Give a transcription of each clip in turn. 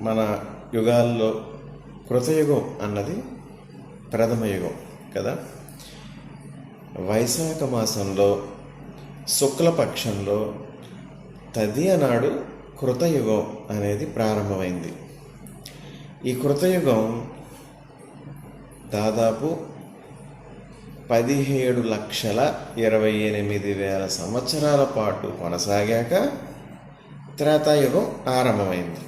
మన యుగాల్లో కృతయుగం అన్నది ప్రథమ యుగం కదా? వైశాఖ మాసంలో శుక్లపక్షంలో తదియ నాడు కృతయుగం అనేది ప్రారంభమైంది. ఈ కృతయుగం దాదాపు పదిహేడు లక్షల ఇరవై ఎనిమిది వేల సంవత్సరాల పాటు కొనసాగాక త్రేతాయుగం ఆరంభమైంది.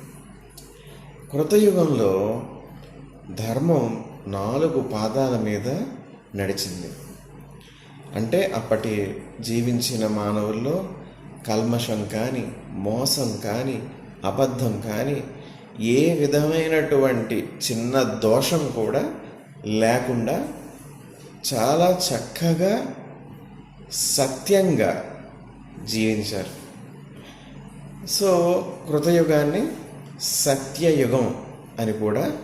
కృతయుగంలో ధర్మం నాలుగు పాదాల మీద నడిచింది. అంటే అప్పటి జీవించిన మానవుల్లో కల్మషం కానీ మోసం కానీ అబద్ధం కానీ ఏ విధమైనటువంటి చిన్న దోషం కూడా లేకుండా చాలా చక్కగా సత్యంగా జీవించారు. సో కృతయుగాన్ని సత్యయుగం అని కూడా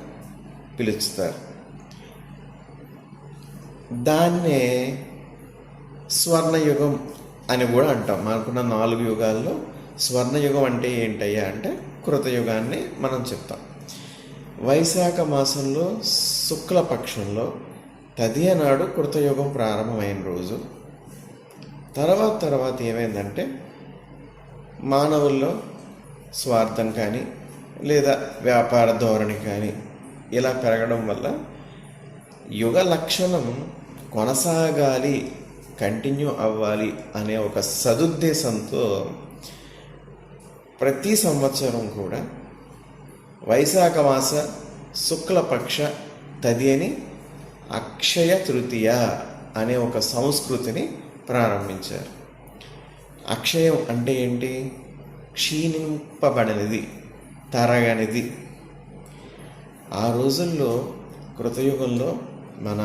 పిలుస్తారు. దాన్నే స్వర్ణయుగం అని కూడా అంటాం. మనకున్న నాలుగు యుగాల్లో స్వర్ణయుగం అంటే ఏంటయ్యా అంటే కృతయుగాన్ని మనం చెప్తాం. వైశాఖ మాసంలో శుక్లపక్షంలో తదియ నాడు కృతయుగం ప్రారంభమైన రోజు. తర్వాత తర్వాత ఏమైందంటే మానవుల్లో స్వార్థం కానీ లేదా వ్యాపార ధోరణి కానీ ఇలా పెరగడం వల్ల యుగ లక్షణం కొనసాగాలి కంటిన్యూ అవ్వాలి అనే ఒక సదుద్దేశంతో ప్రతి సంవత్సరం కూడా వైశాఖ మాస శుక్లపక్ష తదియని అక్షయ తృతీయ అనే ఒక సంస్కృతిని ప్రారంభించారు. అక్షయం అంటే ఏంటి? క్షీణింపబడినది. తరగనిది. ఆ రోజుల్లో కృతయుగంలో మన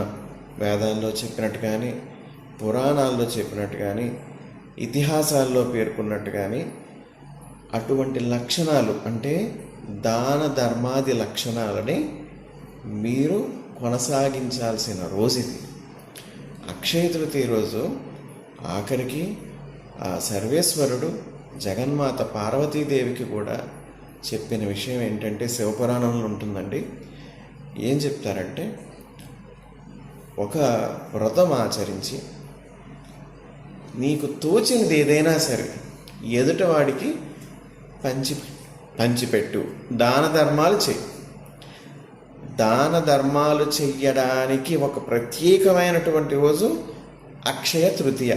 వేదాల్లో చెప్పినట్టు కానీ పురాణాల్లో చెప్పినట్టు కానీ ఇతిహాసాల్లో పేర్కొన్నట్టు కానీ అటువంటి లక్షణాలు అంటే దాన ధర్మాది లక్షణాలని మీరు కొనసాగించాల్సిన రోజు ఇది అక్షయ తృతీయ రోజు ఆఖరికి ఆ సర్వేశ్వరుడు జగన్మాత పార్వతీదేవికి కూడా చెప్పిన విషయం ఏంటంటే శివపురాణంలో ఉంటుందండి. ఏం చెప్తారంటే ఒక వ్రతం ఆచరించి నీకు తోచినది ఏదైనా సరే ఎదుటవాడికి పంచి పంచిపెట్టు దాన ధర్మాలు చేయి దాన ధర్మాలు చెయ్యడానికి ఒక ప్రత్యేకమైనటువంటి రోజు అక్షయ తృతీయ.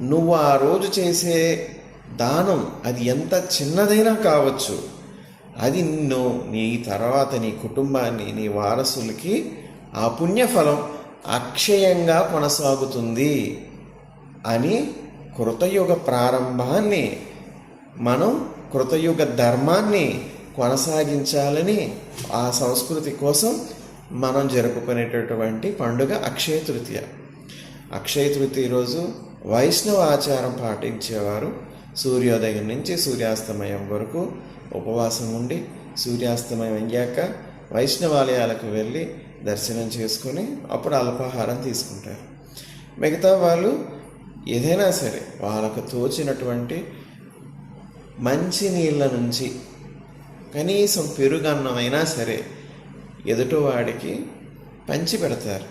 నువ్వు ఆ రోజు చేసే దానం అది ఎంత చిన్నదైనా కావచ్చు. అది నిన్ను నీ తర్వాత నీ కుటుంబాన్ని నీ వారసులకి ఆ పుణ్యఫలం అక్షయంగా కొనసాగుతుంది అని కృతయుగ ప్రారంభాన్ని మనం కృతయుగ ధర్మాన్ని కొనసాగించాలని ఆ సంస్కృతి కోసం మనం జరుపుకునేటటువంటి పండుగ అక్షయ తృతీయ. అక్షయ తృతీయ రోజు వైష్ణవ ఆచారం పాటించేవారు. సూర్యోదయం నుంచి సూర్యాస్తమయం వరకు ఉపవాసం ఉండి సూర్యాస్తమయం అయ్యాక వైష్ణవాలయాలకు వెళ్ళి దర్శనం చేసుకొని అప్పుడు అల్పాహారం తీసుకుంటారు. మిగతా వాళ్ళు ఏదైనా సరే వాళ్ళకు తోచినటువంటి మంచి నీళ్ళ నుంచి కనీసం పెరుగన్నమైనా సరే ఎదుటివాడికి పంచి పెడతారు.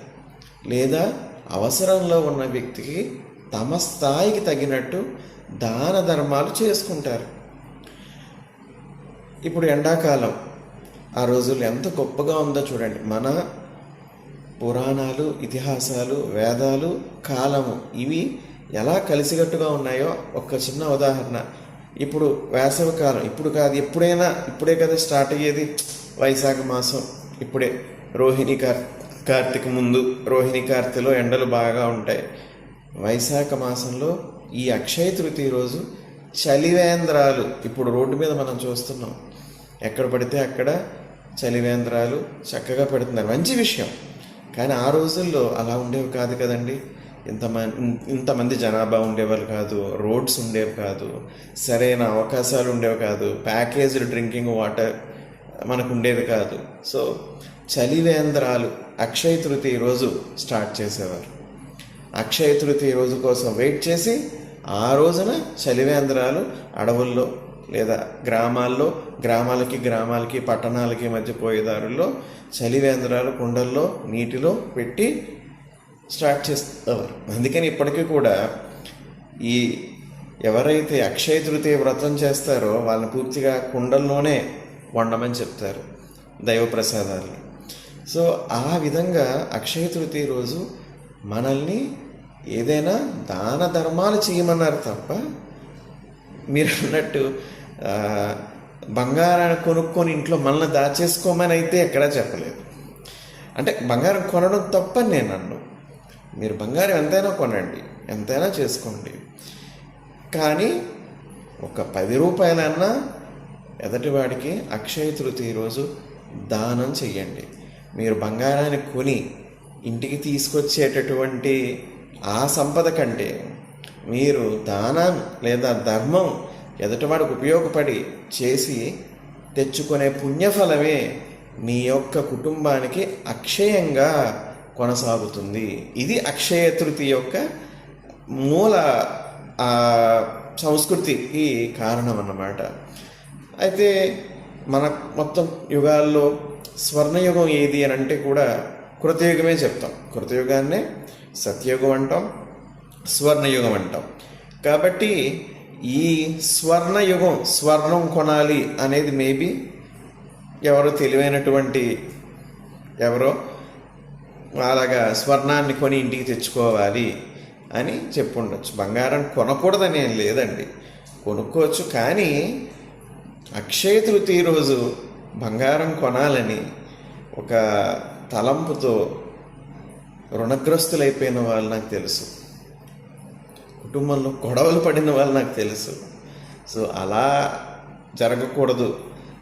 లేదా అవసరంలో ఉన్న వ్యక్తికి తమ స్థాయికి తగినట్టు దాన ధర్మాలు చేసుకుంటారు. ఇప్పుడు ఎండాకాలం ఆ రోజుల్లో ఎంత గొప్పగా ఉందో చూడండి. మన పురాణాలు ఇతిహాసాలు వేదాలు కాలము ఇవి ఎలా కలిసికట్టుగా ఉన్నాయో ఒక చిన్న ఉదాహరణ. ఇప్పుడు వేసవి కాలం ఇప్పుడు కాదు ఎప్పుడైనా ఇప్పుడే కదా స్టార్ట్ అయ్యేది. వైశాఖ మాసం ఇప్పుడే. రోహిణి కార్ కార్తీక ముందు రోహిణి కార్తెలో ఎండలు బాగా ఉంటాయి. వైశాఖ మాసంలో ఈ అక్షయ తృతీయ రోజు చలివేంద్రాలు. ఇప్పుడు రోడ్డు మీద మనం చూస్తున్నాం. ఎక్కడ పడితే అక్కడ చలివేంద్రాలు చక్కగా పెడుతున్నారు. మంచి విషయం. కానీ ఆ రోజుల్లో అలా ఉండేవి కాదు కదండి. ఇంతమంది ఇంతమంది జనాభా ఉండేవారు కాదు. రోడ్స్ ఉండేవి కాదు. సరైన అవకాశాలు ఉండేవి కాదు. ప్యాకేజ్డ్ డ్రింకింగ్ వాటర్ మనకు ఉండేది కాదు. సో చలివేంద్రాలు అక్షయ తృతీయ రోజు స్టార్ట్ చేసేవారు. అక్షయ తృతీయ రోజు కోసం వెయిట్ చేసి ఆ రోజున చలివేంద్రాలు అడవుల్లో లేదా గ్రామాల్లో గ్రామాలకి గ్రామాలకి పట్టణాలకి మధ్య పోయేదారుల్లో చలివేంద్రాలు కుండల్లో నీటిలో పెట్టి స్టార్ట్ చేస్తారు అందుకని ఇప్పటికీ కూడా ఈ ఎవరైతే అక్షయ తృతీయ వ్రతం చేస్తారో వాళ్ళని పూర్తిగా కుండల్లోనే వండమని చెప్తారు దైవ ప్రసాదాలు సో ఆ విధంగా అక్షయ తృతీయ రోజు మనల్ని ఏదైనా దాన ధర్మాలు చేయమన్నారు తప్ప మీరు అన్నట్టు బంగారాన్ని కొనుక్కొని ఇంట్లో మనల్ని దాచేసుకోమని అయితే ఎక్కడా చెప్పలేదు. అంటే బంగారం కొనడం తప్ప నేను అన్ను మీరు బంగారం ఎంతైనా కొనండి ఎంతైనా చేసుకోండి. కానీ ఒక పది రూపాయలన్నా ఎదటివాడికి అక్షయ తృతీయ రోజు దానం చెయ్యండి. మీరు బంగారాన్ని కొని ఇంటికి తీసుకొచ్చేటటువంటి ఆ సంపద కంటే మీరు దానం లేదా ధర్మం ఎదుటివాడికి ఉపయోగపడి చేసి తెచ్చుకునే పుణ్యఫలమే మీ యొక్క కుటుంబానికి అక్షయంగా కొనసాగుతుంది. ఇది అక్షయ తృతి యొక్క మూల సంస్కృతికి కారణం అన్నమాట అయితే మన మొత్తం యుగాల్లో స్వర్ణయుగం ఏది అని అంటే కూడా కృతయుగమే చెప్తాం. కృతయుగాన్నే సత్యయుగం అంటాం స్వర్ణయుగం అంటాం కాబట్టి ఈ స్వర్ణయుగం స్వర్ణం కొనాలి అనేది మేబీ ఎవరో తెలివైనటువంటి ఎవరో అలాగా స్వర్ణాన్ని కొని ఇంటికి తెచ్చుకోవాలి అని చెప్పుండొచ్చు. బంగారం కొనకూడదని ఏం లేదండి. కొనుక్కోవచ్చు కానీ అక్షయ తృతీయ రోజు బంగారం కొనాలని ఒక తలంపుతో రుణగ్రస్తులైపోయిన వాళ్ళు నాకు తెలుసు. కుటుంబంలో గొడవలు పడిన వాళ్ళు నాకు తెలుసు. సో అలా జరగకూడదు.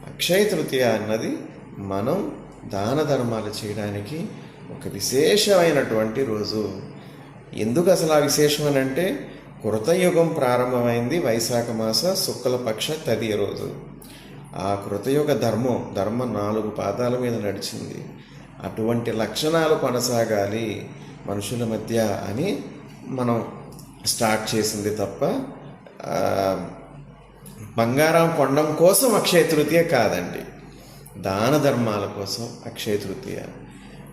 అక్షయ తృతీయ అన్నది మనం దాన ధర్మాలు చేయడానికి ఒక విశేషమైనటువంటి రోజు. ఎందుకు అసలు ఆ విశేషం అని అంటే కృతయుగం ప్రారంభమైంది వైశాఖ మాస శుక్లపక్ష తదియ రోజు. ఆ కృతయుగ ధర్మం ధర్మం నాలుగు పాదాల మీద నడిచింది. అటువంటి లక్షణాలు కొనసాగాలి మనుషుల మధ్య అని మనం స్టార్ట్ చేసింది తప్ప బంగారం కొండం కోసం అక్షయ తృతీయ కాదండి. దాన ధర్మాల కోసం అక్షయ తృతీయ.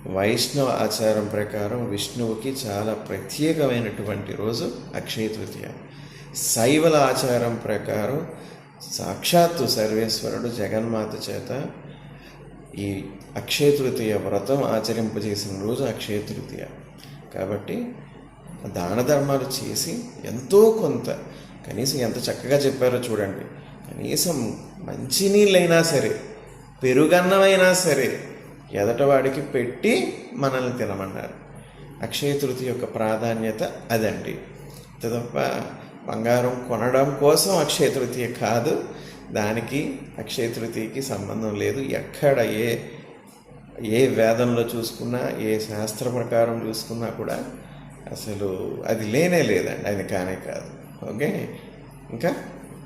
వైష్ణవ ఆచారం ప్రకారం విష్ణువుకి చాలా ప్రత్యేకమైనటువంటి రోజు అక్షయ తృతీయ. శైవల ఆచారం ప్రకారం సాక్షాత్తు సర్వేశ్వరుడు జగన్మాత చేత ఈ అక్షయ తృతీయ వ్రతం ఆచరింపజేసిన రోజు అక్షయ తృతీయ. కాబట్టి దాన ధర్మాలు చేసి ఎంతో కొంత కనీసం ఎంత చక్కగా చెప్పారో చూడండి. కనీసం మంచినీళ్ళైనా సరే పెరుగన్నమైనా సరే ఎదటవాడికి పెట్టి మనల్ని తినమన్నారు. అక్షయ తృతీయ యొక్క ప్రాధాన్యత అదండి. తప్ప బంగారం కొనడం కోసం అక్షయ తృతీయ కాదు. దానికి అక్షయ తృతీయకి సంబంధం లేదు. ఎక్కడ ఏ ఏ వేదంలో చూసుకున్నా ఏ శాస్త్ర ప్రకారం చూసుకున్నా కూడా అసలు అది లేనే లేదండి. అది కానే కాదు. ఓకే? ఇంకా?